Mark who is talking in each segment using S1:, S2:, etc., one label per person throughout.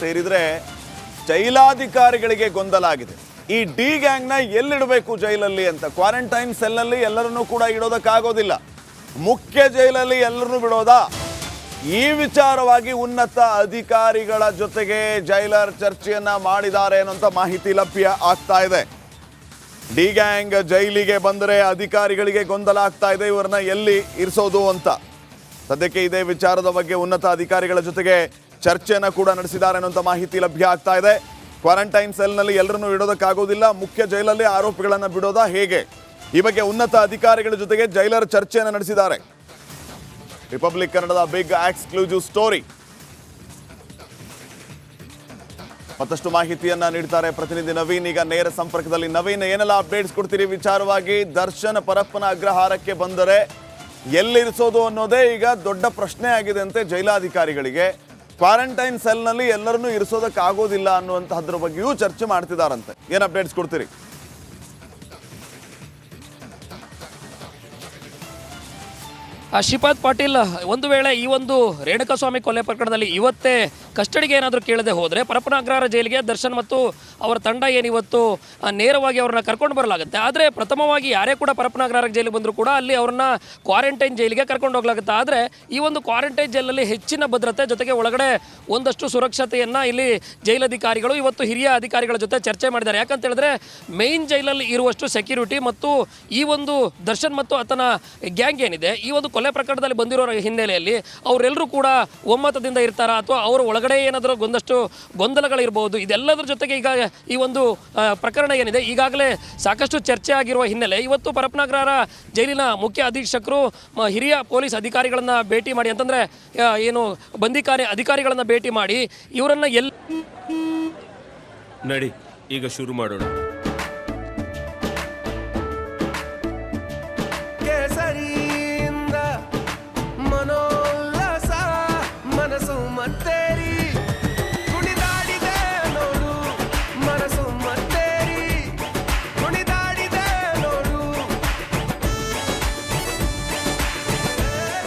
S1: ಸೇರಿದ್ರೆ ಜೈಲಾಧಿಕಾರಿಗಳಿಗೆ ಗೊಂದಲ ಆಗಿದೆ ಈ ಡಿ ಗ್ಯಾಂಗ್ನ ಎಲ್ಲಿಡಬೇಕು ಜೈಲಲ್ಲಿ ಅಂತ? ಕ್ವಾರಂಟೈನ್ ಸೆಲ್ನಲ್ಲಿ ಎಲ್ಲರನ್ನೂ ಕೂಡ ಇಡೋದಕ್ಕಾಗೋದಿಲ್ಲ. ಮುಖ್ಯ ಜೈಲಲ್ಲಿ ಎಲ್ಲರನ್ನೂ ಬಿಡೋದಾ? ಈ ವಿಚಾರವಾಗಿ ಉನ್ನತ ಅಧಿಕಾರಿಗಳ ಜೊತೆಗೆ ಜೈಲರ್ ಚರ್ಚೆಯನ್ನ ಮಾಡಿದ್ದಾರೆ ಅನ್ನೋಂಥ ಮಾಹಿತಿ ಲಭ್ಯ ಆಗ್ತಾ ಇದೆ. ಡಿ ಗ್ಯಾಂಗ್ ಜೈಲಿಗೆ ಬಂದರೆ ಅಧಿಕಾರಿಗಳಿಗೆ ಗೊಂದಲ ಆಗ್ತಾ ಇದೆ, ಇವರನ್ನ ಎಲ್ಲಿ ಇರಿಸೋದು ಅಂತ? ಸದ್ಯಕ್ಕೆ ಇದೇ ವಿಚಾರದ ಬಗ್ಗೆ ಉನ್ನತ ಅಧಿಕಾರಿಗಳ ಜೊತೆಗೆ ಚರ್ಚೆಯನ್ನ ಕೂಡ ನಡೆಸಿದ್ದಾರೆ ಅನ್ನುವಂಥ ಮಾಹಿತಿ ಲಭ್ಯ ಆಗ್ತಾ ಇದೆ. ಕ್ವಾರಂಟೈನ್ ಸೆಲ್ನಲ್ಲಿ ಎಲ್ಲರನ್ನೂ ಇಡೋದಕ್ಕಾಗೋದಿಲ್ಲ. ಮುಖ್ಯ ಜೈಲಲ್ಲಿ ಆರೋಪಿಗಳನ್ನು ಬಿಡೋದಾ ಹೇಗೆ? ಈ ಬಗ್ಗೆ ಉನ್ನತ ಅಧಿಕಾರಿಗಳ ಜೊತೆಗೆ ಜೈಲರ್ ಚರ್ಚೆಯನ್ನು ನಡೆಸಿದ್ದಾರೆ. ರಿಪಬ್ಲಿಕ್ ಕನ್ನಡದ ಬಿಗ್ ಎಕ್ಸ್ಕ್ಲೂಸಿವ್ ಸ್ಟೋರಿ ಮತ್ತಷ್ಟು ಮಾಹಿತಿಯನ್ನ ನೀಡ್ತಾರೆ ಪ್ರತಿನಿಧಿ ನವೀನ್. ಈಗ ನೇರ ಸಂಪರ್ಕದಲ್ಲಿ ನವೀನ್, ಏನೆಲ್ಲ ಅಪ್ಡೇಟ್ಸ್ ಕೊಡ್ತೀರಿ? ವಿಚಾರವಾಗಿ ದರ್ಶನ್ ಪರಪ್ಪನ ಅಗ್ರಹಾರಕ್ಕೆ ಬಂದರೆ ಎಲ್ಲಿರಿಸೋದು ಅನ್ನೋದೇ ಈಗ ದೊಡ್ಡ ಪ್ರಶ್ನೆ ಆಗಿದೆ ಅಂತೆ ಜೈಲಾಧಿಕಾರಿಗಳಿಗೆ. ಕ್ವಾರಂಟೈನ್ ಸೆಲ್ನಲ್ಲಿ ಎಲ್ಲರನ್ನೂ ಇರಿಸೋದಕ್ಕಾಗೋದಿಲ್ಲ ಅನ್ನುವಂತಹದ್ರ ಬಗ್ಗೆಯೂ ಚರ್ಚೆ ಮಾಡ್ತಿದಾರಂತೆ. ಏನು ಅಪ್ಡೇಟ್ಸ್ ಕೊಡ್ತೀರಿ?
S2: ಶ್ರೀಪಾದ್ ಪಾಟೀಲ್, ಒಂದು ವೇಳೆ ಈ ಒಂದು ರೇಣುಕಾಸ್ವಾಮಿ ಕೊಲೆ ಪ್ರಕರಣದಲ್ಲಿ ಇವತ್ತೇ ಕಸ್ಟಡಿಗೆ ಏನಾದರೂ ಕೇಳದೆ ಹೋದರೆ ಪರಪನಾಗ್ರಹಾರ ಜೈಲಿಗೆ ದರ್ಶನ್ ಮತ್ತು ಅವರ ತಂಡ ಏನಿವತ್ತು ನೇರವಾಗಿ ಅವ್ರನ್ನ ಕರ್ಕೊಂಡು ಬರಲಾಗುತ್ತೆ. ಆದರೆ ಪ್ರಥಮವಾಗಿ ಯಾರೇ ಕೂಡ ಪರಪನಾಗ್ರಹಾರ ಜೈಲಿಗೆ ಬಂದರೂ ಕೂಡ ಅಲ್ಲಿ ಅವ್ರನ್ನ ಕ್ವಾರಂಟೈನ್ ಜೈಲಿಗೆ ಕರ್ಕೊಂಡು ಹೋಗ್ಲಾಗುತ್ತೆ. ಆದರೆ ಈ ಒಂದು ಕ್ವಾರಂಟೈನ್ ಜೈಲಲ್ಲಿ ಹೆಚ್ಚಿನ ಭದ್ರತೆ ಜೊತೆಗೆ ಒಳಗಡೆ ಒಂದಷ್ಟು ಸುರಕ್ಷತೆಯನ್ನು ಇಲ್ಲಿ ಜೈಲಧಿಕಾರಿಗಳು, ಇವತ್ತು ಹಿರಿಯ ಅಧಿಕಾರಿಗಳ ಜೊತೆ ಚರ್ಚೆ ಮಾಡಿದ್ದಾರೆ. ಯಾಕಂತ ಹೇಳಿದ್ರೆ ಮೇನ್ ಜೈಲಲ್ಲಿ ಇರುವಷ್ಟು ಸೆಕ್ಯೂರಿಟಿ ಮತ್ತು ಈ ಒಂದು ದರ್ಶನ್ ಮತ್ತು ಆತನ ಗ್ಯಾಂಗ್ ಏನಿದೆ, ಈ ಒಂದು ಕೊಲೆ ಪ್ರಕರಣದಲ್ಲಿ ಬಂದಿರೋ ಹಿನ್ನೆಲೆಯಲ್ಲಿ ಅವರೆಲ್ಲರೂ ಕೂಡ ಒಮ್ಮತದಿಂದ ಇರ್ತಾರಾ ಅಥವಾ ಅವರ ಒಳಗಡೆ ಏನಾದರೂ ಒಂದಷ್ಟು ಗೊಂದಲಗಳಿರ್ಬೋದು, ಇದೆಲ್ಲದರ ಜೊತೆಗೆ ಈಗ ಈ ಒಂದು ಪ್ರಕರಣ ಏನಿದೆ, ಈಗಾಗಲೇ ಸಾಕಷ್ಟು ಚರ್ಚೆ ಆಗಿರುವ ಹಿನ್ನೆಲೆ ಇವತ್ತು ಪರಪನಗರ ಜೈಲಿನ ಮುಖ್ಯ ಅಧೀಕ್ಷಕರು ಹಿರಿಯ ಪೊಲೀಸ್ ಅಧಿಕಾರಿಗಳನ್ನು ಭೇಟಿ ಮಾಡಿ, ಅಂತಂದ್ರೆ ಏನು ಬಂಧಿಕಾರಿ ಅಧಿಕಾರಿಗಳನ್ನು ಭೇಟಿ ಮಾಡಿ, ಇವರನ್ನ ಎಲ್ಲಿ
S3: ನಡಿ, ಈಗ ಶುರು ಮಾಡೋಣ.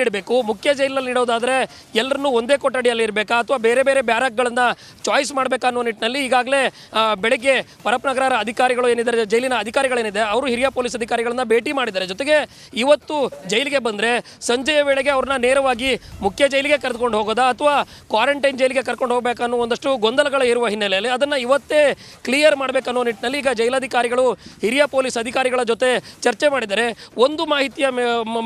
S2: ಇಡಬೇಕು. ಮುಖ್ಯ ಜೈಲಿನಲ್ಲಿ ಇಡೋದಾದ್ರೆ ಎಲ್ಲರನ್ನೂ ಒಂದೇ ಕೊಠಡಿಯಲ್ಲಿ ಇರಬೇಕಾ? ಅಥವಾ ಬೇರೆ ಬೇರೆ ಬ್ಯಾರಕ್ಗಳನ್ನ ಚಾಯ್ಸ್ ಮಾಡಬೇಕಾ ಅನ್ನೋ ನಿಟ್ಟಿನಲ್ಲಿ ಈಗಾಗಲೇ ಬೆಳಗ್ಗೆ ಪರಪನಗರ ಅಧಿಕಾರಿಗಳು ಏನಿದ್ದಾರೆ, ಜೈಲಿನ ಅಧಿಕಾರಿಗಳೇನಿದೆ, ಅವರು ಹಿರಿಯ ಪೊಲೀಸ್ ಅಧಿಕಾರಿಗಳನ್ನ ಭೇಟಿ ಮಾಡಿದ್ದಾರೆ. ಜೊತೆಗೆ ಇವತ್ತು ಜೈಲಿಗೆ ಬಂದರೆ ಸಂಜೆಯ ವೇಳೆಗೆ ಅವ್ರನ್ನ ನೇರವಾಗಿ ಮುಖ್ಯ ಜೈಲಿಗೆ ಕರೆದುಕೊಂಡು ಹೋಗೋದಾ? ಅಥವಾ ಕ್ವಾರಂಟೈನ್ ಜೈಲಿಗೆ ಕರ್ಕೊಂಡು ಹೋಗಬೇಕನ್ನೋ ಒಂದಷ್ಟು ಗೊಂದಲಗಳು ಇರುವ ಹಿನ್ನೆಲೆಯಲ್ಲಿ ಅದನ್ನು ಇವತ್ತೇ ಕ್ಲಿಯರ್ ಮಾಡಬೇಕನ್ನೋ ನಿಟ್ಟಿನಲ್ಲಿ ಈಗ ಜೈಲಾಧಿಕಾರಿಗಳು, ಹಿರಿಯ ಪೊಲೀಸ್ ಅಧಿಕಾರಿಗಳ ಜೊತೆ ಚರ್ಚೆ ಮಾಡಿದ್ದಾರೆ. ಒಂದು ಮಾಹಿತಿಯ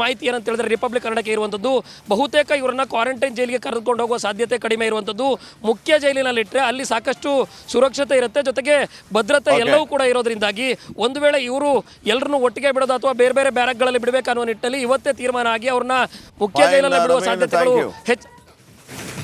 S2: ಮಾಹಿತಿ ಏನಂತ ಹೇಳಿದ್ರೆ ರಿಪಬ್ಲಿಕ್ ಕನ್ನಡಕ್ಕೆ ಇರುವಂಥದ್ದು ಬಹುತೇಕ ಇವರನ್ನ ಕ್ವಾರಂಟೈನ್ ಜೈಲಿಗೆ ಕರೆದುಕೊಂಡು ಹೋಗುವ ಸಾಧ್ಯತೆ ಕಡಿಮೆ ಇರುವಂಥದ್ದು ಮುಖ್ಯ ಜೈಲಿನಲ್ಲಿ ಇಟ್ಟರೆ ಅಲ್ಲಿ ಸಾಕಷ್ಟು ಸುರಕ್ಷತೆ ಇರುತ್ತೆ. ಜೊತೆಗೆ ಭದ್ರತೆ ಎಲ್ಲವೂ ಕೂಡ ಇರೋದ್ರಿಂದಾಗಿ ಒಂದು ವೇಳೆ ಇವರು ಎಲ್ಲರನ್ನೂ ಒಟ್ಟಿಗೆ ಬಿಡೋದು ಅಥವಾ ಬೇರೆ ಬೇರೆ ಬ್ಯಾರಕ್ಗಳಲ್ಲಿ ಬಿಡಬೇಕು ಅನ್ನೋ ನಿಟ್ಟಿನಲ್ಲಿ ಇವತ್ತೇ ತೀರ್ಮಾನ ಆಗಿ ಅವ್ರನ್ನ ಮುಖ್ಯ
S1: ಜೈಲಿನಲ್ಲಿ
S2: ಜೈಲಲ್ಲಿ ಬಿಡುವ ಸಾಧ್ಯತೆಗಳು ಹೆಚ್ಚು